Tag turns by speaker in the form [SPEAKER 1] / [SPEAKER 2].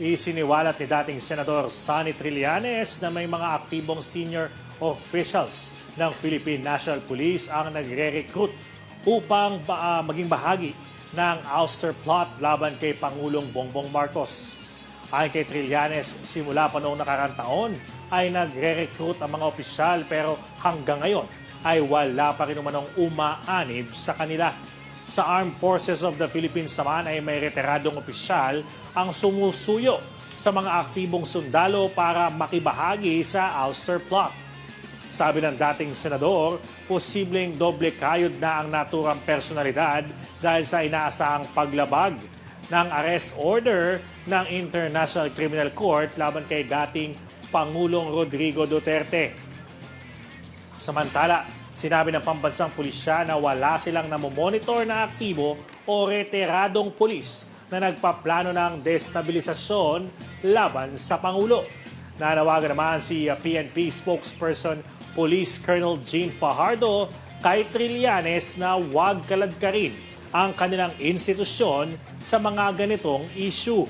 [SPEAKER 1] Isiniwalat ni dating Senador Sonny Trillanes na may mga aktibong senior officials ng Philippine National Police ang nagre-recruit upang ba- ah, maging bahagi ng ouster plot laban kay Pangulong Bongbong Marcos. Ayon kay Trillanes, simula pa noong nakarang taon ay nagre-recruit ang mga opisyal pero hanggang ngayon ay wala pa rin umanong umaanib sa kanila. Sa Armed Forces of the Philippines naman ay may retiradong opisyal ang sumusuyo sa mga aktibong sundalo para makibahagi sa ouster plot. Sabi ng dating senador, posibleng doble kayod na ang naturang personalidad dahil sa inaasahang paglabag ng arrest order ng International Criminal Court laban kay dating Pangulong Rodrigo Duterte. Samantala, sinabi ng pambansang pulisya na wala silang namomonitor na aktibo o retiradong pulis na nagpaplano ng destabilisasyon laban sa Pangulo. Nanawagan naman si uh, PNP spokesperson Police Colonel Jean Fajardo kay Trillanes na huwag kaladkarin ang kanilang institusyon sa mga ganitong issue.